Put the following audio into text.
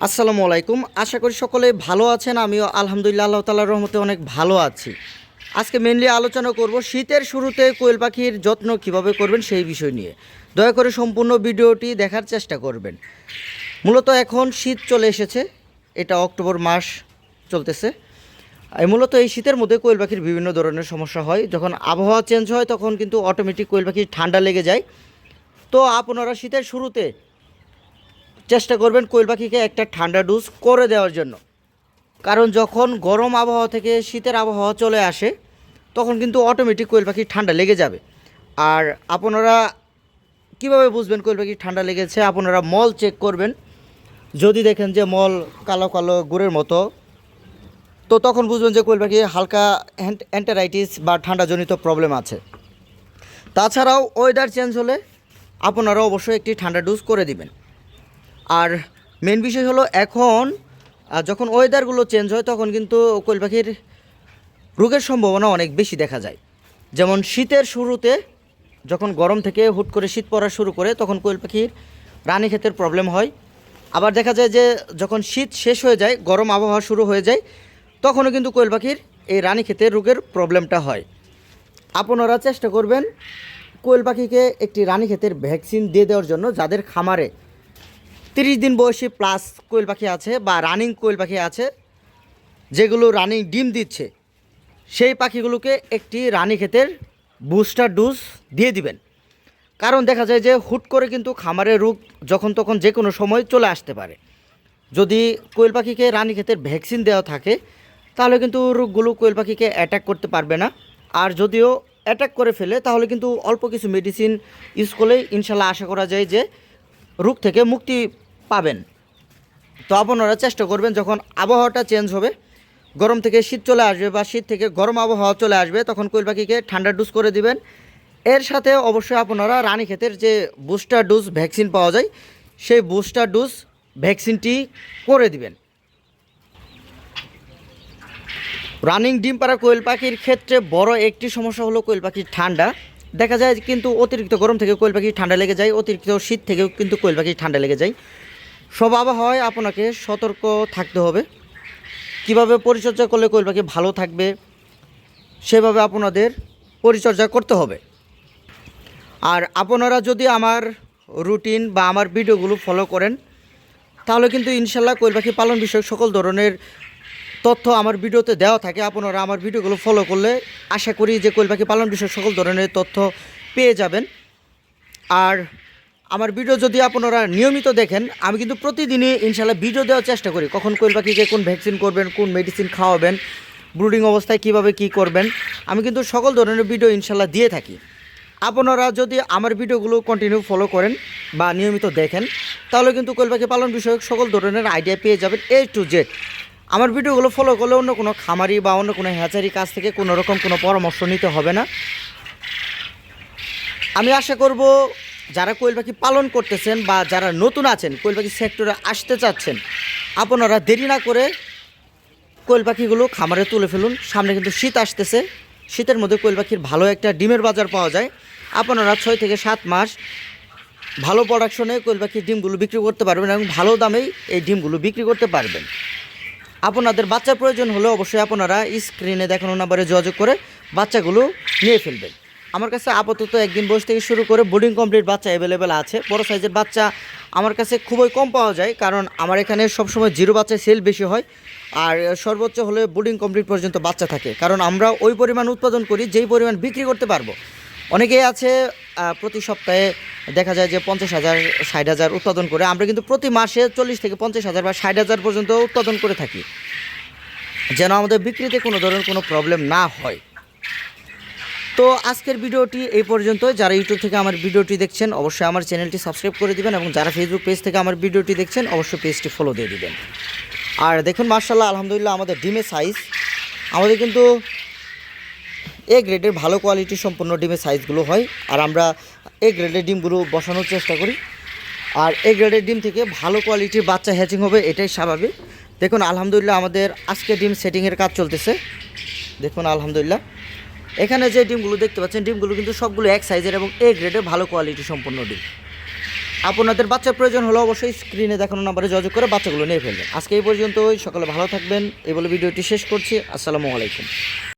আসসালামু আলাইকুম। আশা করি সকলে ভালো আছেন। আমিও আলহামদুলিল্লাহ আল্লাহ তালার রহমতে অনেক ভালো আছি। আজকে মেনলি আলোচনা করব শীতের শুরুতে কোয়েল পাখির যত্ন কীভাবে করবেন সেই বিষয় নিয়ে। দয়া করে সম্পূর্ণ ভিডিওটি দেখার চেষ্টা করবেন। মূলত এখন শীত চলে এসেছে। এটা অক্টোবর মাস চলতেছে। মূলত এই শীতের মধ্যে কোয়েল পাখির বিভিন্ন ধরনের সমস্যা হয়। যখন আবহাওয়া চেঞ্জ হয়, তখন কিন্তু অটোমেটিক কোয়েল পাখি ঠান্ডা লেগে যায়। তো আপনারা শীতের শুরুতে চেষ্টা করবেন কোয়েল পাখিকে একটা ঠান্ডা ডুজ করে দেওয়ার জন্য। কারণ যখন গরম আবহাওয়া থেকে শীতের আবহাওয়া চলে আসে, তখন কিন্তু অটোমেটিক কোয়েল পাখি ঠান্ডা লেগে যাবে। আর আপনারা কীভাবে বুঝবেন কোয়েল পাখি ঠান্ডা লেগেছে? আপনারা মল চেক করবেন। যদি দেখেন যে মল কালো কালো গুড়ের মতো, তো তখন বুঝবেন যে কোয়েল পাখি হালকা অ্যান্টারাইটিস বা ঠান্ডাজনিত প্রবলেম আছে। তাছাড়াও ওয়েদার চেঞ্জ হলে আপনারা অবশ্যই একটি ঠান্ডা ডুজ করে দিবেন। আর মেন বিষয় হলো এখন যখন ওয়েদারগুলো চেঞ্জ হয়, তখন কিন্তু কোয়েল পাখির রোগের সম্ভাবনা অনেক বেশি দেখা যায়। যেমন শীতের শুরুতে যখন গরম থেকে হুট করে শীত পড়া শুরু করে, তখন কোয়েল পাখির রানী ক্ষেতের প্রবলেম হয়। আবার দেখা যায় যে যখন শীত শেষ হয়ে যায়, গরম আবহাওয়া শুরু হয়ে যায়, তখনও কিন্তু কোয়েল পাখির এই রানী ক্ষেতের রোগের প্রবলেমটা হয়। আপনারা চেষ্টা করবেন কোয়েল পাখিকে একটি রানী ক্ষেতের ভ্যাকসিন দিয়ে দেওয়ার জন্য, যাদের খামারে তিরিশ দিন বয়সী প্লাস কোয়েল পাখি আছে বা রানিং কোয়েল পাখি আছে, যেগুলো রানিং ডিম দিচ্ছে, সেই পাখিগুলোকে একটি রানী ক্ষেতের বুস্টার ডোজ দিয়ে দিবেন। কারণ দেখা যায় যে হুট করে কিন্তু খামারের রোগ যখন তখন যে কোনো সময় চলে আসতে পারে। যদি কোয়েল পাখিকে রানী ক্ষেতের ভ্যাকসিন দেওয়া থাকে, তাহলে কিন্তু রোগগুলো কোয়েল পাখিকে অ্যাটাক করতে পারবে না। আর যদিও অ্যাটাক করে ফেলে, তাহলে কিন্তু অল্প কিছু মেডিসিন ইউজ করলেই ইনশাল্লাহ আশা করা যায় যে রোগ থেকে মুক্তি পাবেন। তো আপনারা চেষ্টা করবেন যখন আবহাওয়াটা চেঞ্জ হবে, গরম থেকে শীত চলে আসবে বা শীত থেকে গরম আবহাওয়া চলে আসবে, তখন কোয়েল পাখিকে ঠান্ডা ডোজ করে দিবেন। এর সাথে অবশ্যই আপনারা রানী ক্ষেতের যে বুস্টার ডোজ ভ্যাকসিন পাওয়া যায়, সেই বুস্টার ডোজ ভ্যাকসিনটি করে দিবেন। রানিং ডিম পাড়া কোয়েল পাখির ক্ষেত্রে বড় একটি সমস্যা হলো কোয়েল পাখির ঠান্ডা। দেখা যায় কিন্তু অতিরিক্ত গরম থেকে কোয়েল পাখি ঠান্ডা লেগে যায়, অতিরিক্ত শীত থেকেও কিন্তু কোয়েল পাখি ঠান্ডা লেগে যায়। সব আবহাওয়ায় আপনাকে সতর্ক থাকতে হবে। কীভাবে পরিচর্যা করলে কোয়েল পাখি ভালো থাকবে, সেভাবে আপনাদের পরিচর্যা করতে হবে। আর আপনারা যদি আমার রুটিন বা আমার ভিডিওগুলো ফলো করেন, তাহলে কিন্তু ইনশাল্লাহ কোয়েল পাখি পালন বিষয়ক সকল ধরনের তথ্য আমার ভিডিওতে দেওয়া থাকে। আপনারা আমার ভিডিওগুলো ফলো করলে আশা করি যে কোয়েল পাখি পালন বিষয়ক সকল ধরনের তথ্য পেয়ে যাবেন। আর আমার ভিডিও যদি আপনারা নিয়মিত দেখেন, আমি কিন্তু প্রতিদিনই ইনশাল্লাহ ভিডিও দেওয়ার চেষ্টা করি। কখন কোয়েল পাখিকে কোন ভ্যাকসিন করবেন, কোন মেডিসিন খাওয়াবেন ব্রুডিং অবস্থায় কীভাবে কি করবেন, আমি কিন্তু সকল ধরনের ভিডিও ইনশাল্লাহ দিয়ে থাকি। আপনারা যদি আমার ভিডিওগুলো কন্টিনিউ ফলো করেন বা নিয়মিত দেখেন, তাহলে কিন্তু কোয়েল পাখি পালন বিষয়ক সকল ধরনের আইডিয়া পেয়ে যাবেন এ টু জেড আমার ভিডিওগুলো ফলো করলে অন্য কোনো খামারি বা অন্য কোনো হ্যাচারি কাছ থেকে কোনো রকম কোনো পরামর্শ নিতে হবে না। আমি আশা করব যারা কোয়েল পাখি পালন করতেছেন বা যারা নতুন আছেন কোয়েল পাখি সেক্টরে আসতে চাচ্ছেন, আপনারা দেরি না করে কোয়েল পাখিগুলো খামারে তুলে ফেলুন। সামনে কিন্তু শীত আসতেছে। শীতের মধ্যে কোয়েল পাখির ভালো একটা ডিমের বাজার পাওয়া যায়। আপনারা ছয় থেকে সাত মাস ভালো প্রোডাকশনে কোয়েল পাখির ডিমগুলো বিক্রি করতে পারবেন এবং ভালো দামেই এই ডিমগুলো বিক্রি করতে পারবেন। আপনাদের বাচ্চার প্রয়োজন হলে অবশ্যই আপনারা স্ক্রিনে দেখানো নাম্বারে যোগাযোগ করে বাচ্চাগুলো নিয়ে ফেলবেন। আমার কাছে আপাতত একদিন বয়স থেকে শুরু করে বোর্ডিং কমপ্লিট বাচ্চা অ্যাভেলেবেল আছে। বড় সাইজের বাচ্চা আমার কাছে খুবই কম পাওয়া যায়, কারণ আমার এখানে সবসময় জিরো বাচ্চা সেল বেশি হয়, আর সর্বোচ্চ হলে বোর্ডিং কমপ্লিট পর্যন্ত বাচ্চা থাকে। কারণ আমরা ওই পরিমাণ উৎপাদন করি, যেই পরিমাণ বিক্রি করতে পারব। অনেকেই আছে প্রতি সপ্তাহে দেখা যায় যে পঞ্চাশ হাজার, ষাট হাজার উৎপাদন করে। আমরা কিন্তু প্রতি মাসে চল্লিশ থেকে পঞ্চাশ হাজার বা ষাট হাজার পর্যন্ত উৎপাদন করে থাকি। যেন আমাদের বিক্রিতে কোনো ধরনের কোনো প্রবলেম না হয়। তো আজকের ভিডিওটি এই পর্যন্ত। যারা ইউটিউব থেকে আমার ভিডিওটি দেখছেন, অবশ্যই আমার চ্যানেলটি সাবস্ক্রাইব করে দিবেন এবং যারা ফেসবুক পেজ থেকে আমার ভিডিওটি দেখছেন, অবশ্যই পেজটি ফলো দিয়ে দিবেন। আর দেখুন মার্শাল্লাহ আলহামদুলিল্লাহ, আমাদের ডিমের সাইজ আমাদের কিন্তু এ গ্রেডের ভালো কোয়ালিটি সম্পূর্ণ ডিমের সাইজগুলো হয়। আর আমরা এ গ্রেডের ডিমগুলো বসানোর চেষ্টা করি। আর এ গ্রেডের ডিম থেকে ভালো কোয়ালিটির বাচ্চা হ্যাচিং হবে, এটাই স্বাভাবিক। দেখুন, আলহামদুলিল্লাহ, আমাদের আজকে ডিম সেটিংয়ের কাজ চলতেছে। দেখুন, আলহামদুলিল্লাহ। এখানে যে ডিমগুলো দেখতে পাচ্ছেন, ডিমগুলো কিন্তু সবগুলো এক সাইজের এবং এ গ্রেডের ভালো কোয়ালিটি সম্পন্ন ডিম। আপনাদের বাচ্চার প্রয়োজন হলে অবশ্যই স্ক্রিনে দেখানো নাম্বারে যোগাযোগ করে বাচ্চাগুলো নিয়ে ফেলবেন। আজকে এই পর্যন্তই, সকালে ভালো থাকবেন। এই বলে ভিডিওটি শেষ করছি। আসসালামু আলাইকুম।